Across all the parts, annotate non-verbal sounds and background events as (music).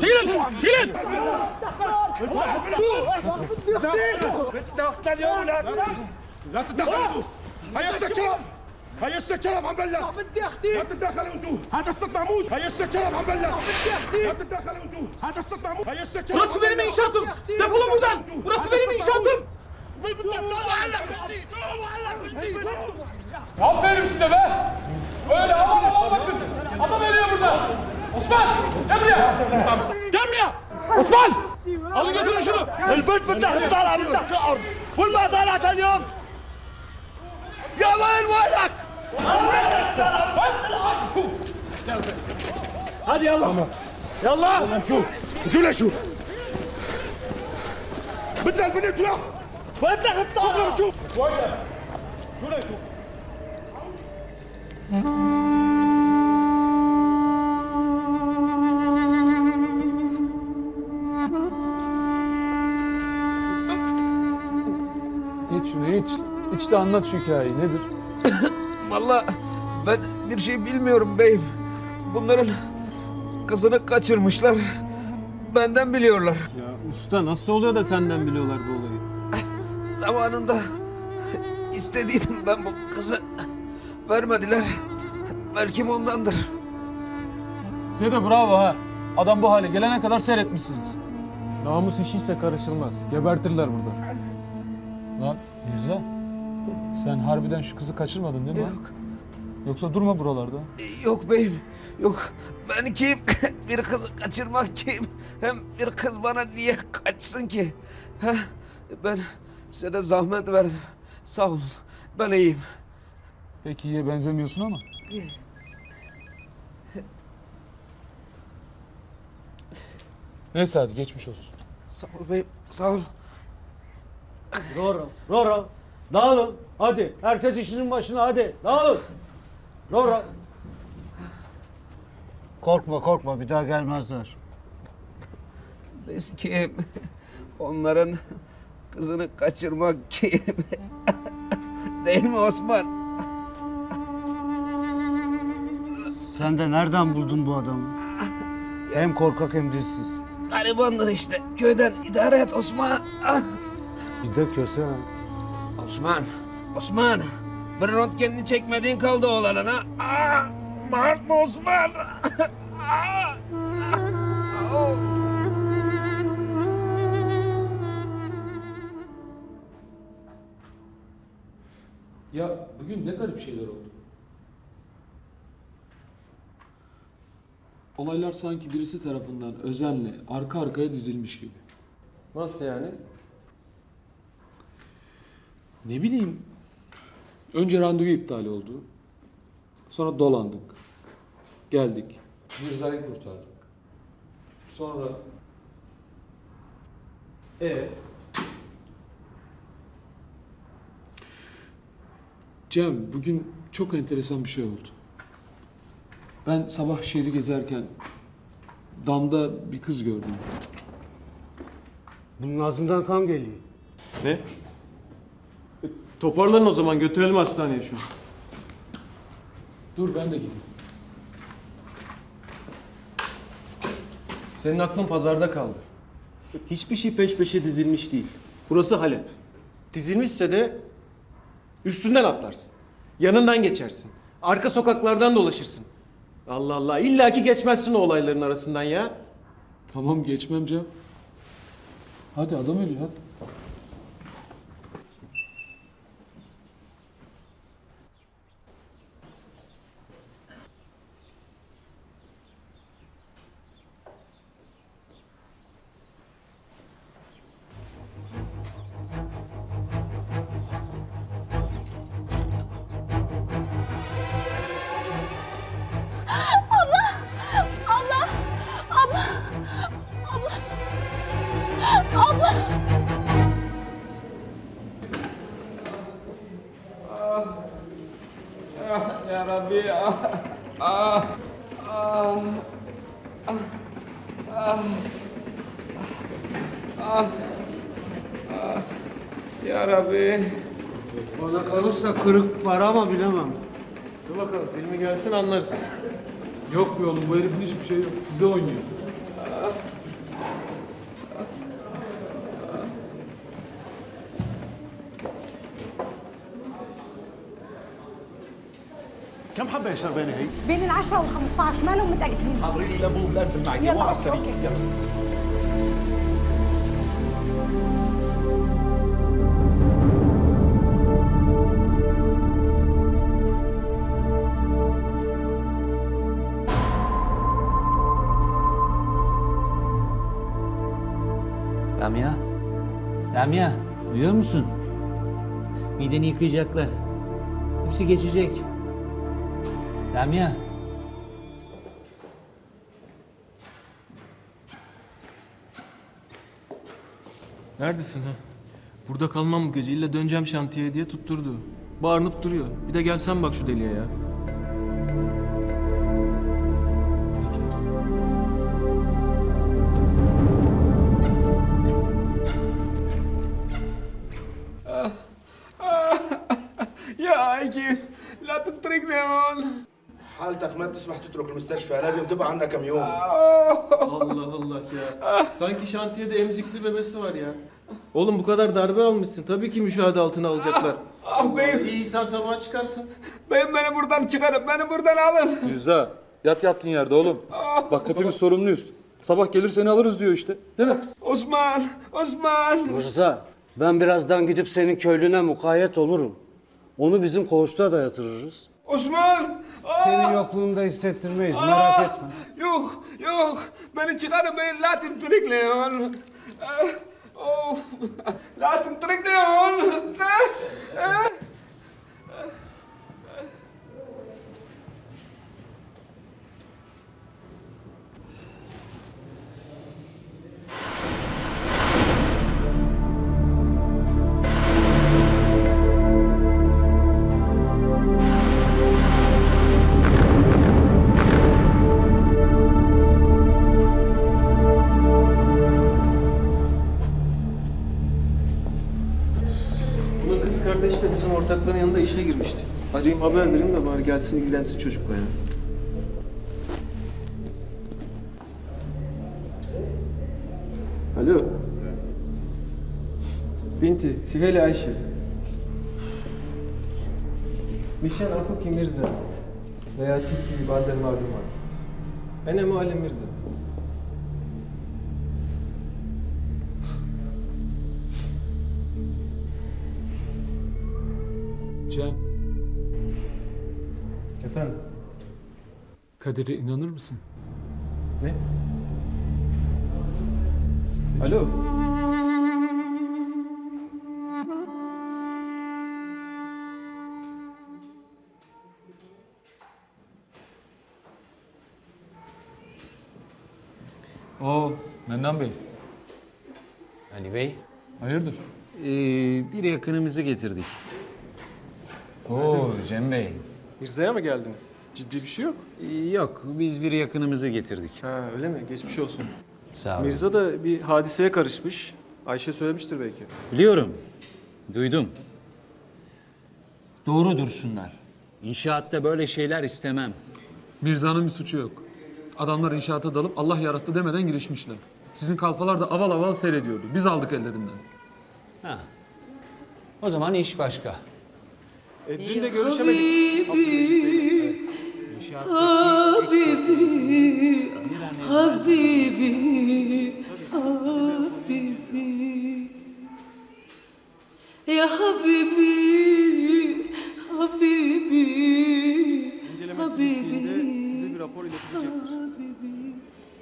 شيلت شيلت بدنا اليوم لا تتدخلوا هيا السكرف هيا السكرف عم بلغ بدي أختي لا تتدخلوا انتو هذا الست ناموس هيا السكرف عم بلغ بدي أختي لا تتدخلوا انتو هذا الست ناموس هيا السكرف رص بيني من شاطر دخلوا مودان رص بيني من شاطر بدي اطلع علق بدي طلع علق بدي Aferin size be! Böyle havalı olmasın! Adam eliyor burada! عثمان امرع امرع عثمان. الله يقتل شنو؟ البنت من تحت طالعة من تحت الأرض. والما طالعت اليوم. يا ويل وينك؟ هذه يلا. يلا. نشوف. نشوف نشوف. بدنا البنت لا وين تحت الطاوله نشوف شوية شو نشوف. İç. İç de anlat şu hikayeyi nedir? (coughs) Vallahi ben bir şey bilmiyorum beyim. Bunların kızını kaçırmışlar. Benden biliyorlar. Ya usta nasıl oluyor da senden biliyorlar bu olayı? (coughs) Zamanında istediydim ben bu kızı. Vermediler. Belki ondandır. Size de bravo ha. Adam bu hale gelene kadar seyretmişsiniz. Namus işiyse karışılmaz. Gebertirler burada. Lan Mirza. Sen harbiden şu kızı kaçırmadın değil mi? Yok. Yoksa durma buralarda. Yok beyim. Yok. Ben kim? (laughs) bir kızı kaçırmak kim? Hem bir kız bana niye kaçsın ki? Ha? Ben size de zahmet verdim. Sağ olun. Ben iyiyim. Pek iyiye benzemiyorsun ama. Neyse hadi geçmiş olsun. Sağ ol beyim. Sağ ol. Roro, Roro. Dağılın. Hadi. Herkes işinin başına hadi. Dağılın. Roro. Korkma korkma bir daha gelmezler. Biz kim? Onların kızını kaçırmak kim? (laughs) Değil mi Osman? Sen de nereden buldun bu adamı? Hem korkak hem dilsiz. Garibandır işte. Köyden idare et Osman. Ah! Bir de köse ha. Osman. Osman. Bir röntgenini çekmediğin kaldı oğlanına. Ah! Bağırtma Osman. Ah! (laughs) Oh! Ya bugün ne garip şeyler oldu. Olaylar sanki birisi tarafından özenle arka arkaya dizilmiş gibi. Nasıl yani? Ne bileyim. Önce randevu iptal oldu. Sonra dolandık. Geldik. Mirza'yı kurtardık. Sonra Ee? Cem bugün çok enteresan bir şey oldu. Ben sabah şehri gezerken damda bir kız gördüm. Bunun ağzından kan geliyor. Ne? Toparlanın o zaman götürelim hastaneye şunu. Dur ben de gideyim. Senin aklın pazarda kaldı. Hiçbir şey peş peşe dizilmiş değil. Burası Halep. Dizilmişse de üstünden atlarsın. Yanından geçersin. Arka sokaklardan dolaşırsın. Allah Allah illaki geçmezsin o olayların arasından ya. Tamam geçmem Cem. Hadi adam ölüyor hadi. Ya Rabbi ya. Ah. Ah. Ah. Ah. Ah. Ah. Ya Rabbi. Bana kalırsa kırık var ama bilemem. Dur bakalım filmi gelsin anlarız. Yok be oğlum bu herifin hiçbir şey yok. Size oynuyor. كم حبه يا شربانه هي؟ بين العشرة والخمسطعش مالهم متأكدين حاضرين لابوه لازم معك يلا على أوكي السريع أوكي يلا Lamia. Lamia. Duyuyor musun? Mideni yıkayacaklar. Hepsi geçecek. Lamia. Neredesin ha? Burada kalmam bu gece. İlla döneceğim şantiyeye diye tutturdu. Bağırınıp duruyor. Bir de gelsen bak şu deliye ya. حالتك ما بتسمح تترك المستشفى لازم تبقى عنا كم يوم Allah Allah ya. Sanki şantiyede emzikli bebesi var ya. Oğlum bu kadar darbe almışsın. Tabii ki müşahede altına alacaklar. Ah beyim, İyi sen sabah çıkarsın. beyim beni buradan çıkarın, beni buradan alın. Mirza yat yattın yerde oğlum. Bak hepimiz sorumluyuz. Sabah gelir seni alırız diyor işte. Değil mi? Osman, Osman. Rıza, ben birazdan gidip senin köylüne mukayyet olurum. Onu bizim koğuşta da yatırırız. Osman! Aa! Seni yokluğunda hissettirmeyiz Aa! merak etme. Yok yok beni çıkarın beni latim trikliyor. Eh, of latim trikliyor. Eh, eh! Kardeş de bizim ortakların yanında işe girmişti. Acayip haber vereyim de bari gelsin ilgilensin çocukla ya. Alo. Binti, Sihel Ayşe. Nişan Akuk Mirza veya Türk gibi Bader malum var. Ben Mirza. Kadere inanır mısın? Ne? Alo. Oo, Mennan Bey. Ali Bey. Hayırdır? Ee, bir yakınımızı getirdik. Oo Cem Bey. Mirza'ya mı geldiniz? Ciddi bir şey yok. Ee, yok biz bir yakınımızı getirdik. Ha öyle mi? Geçmiş olsun. Sağ olun. Mirza da bir hadiseye karışmış. Ayşe söylemiştir belki. Biliyorum. Duydum. Doğru dursunlar. İnşaatta böyle şeyler istemem. Mirza'nın bir suçu yok. Adamlar inşaata dalıp Allah yarattı demeden girişmişler. Sizin kalfalar da aval aval seyrediyordu. Biz aldık ellerinden. Ha. O zaman iş başka. E, dün de görüşemedik. Abdülmecit Bey'le. Ya Habibi, Habibi, İncelemesi bittiğinde size bir rapor iletilecektir.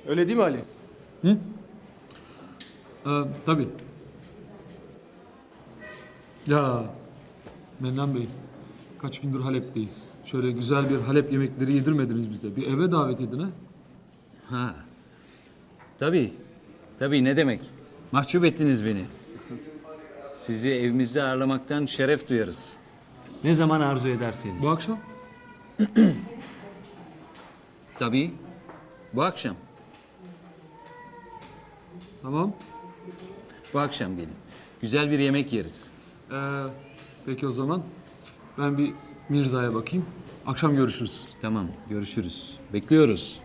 Öyle değil mi Ali? Ee, tabii. Ya Mennan Bey, kaç gündür Halep'teyiz. Şöyle güzel bir Halep yemekleri yedirmediniz bize. Bir eve davet edin ha. Ha. Tabii. Tabii ne demek. Mahcup ettiniz beni. Sizi evimizde ağırlamaktan şeref duyarız. Ne zaman arzu ederseniz. Bu akşam? (clears throat) Tabii. Bu akşam. Tamam. Bu akşam gelin. Güzel bir yemek yeriz. Ee, peki o zaman ben bir Mirza'ya bakayım. Akşam görüşürüz. Tamam, görüşürüz. Bekliyoruz.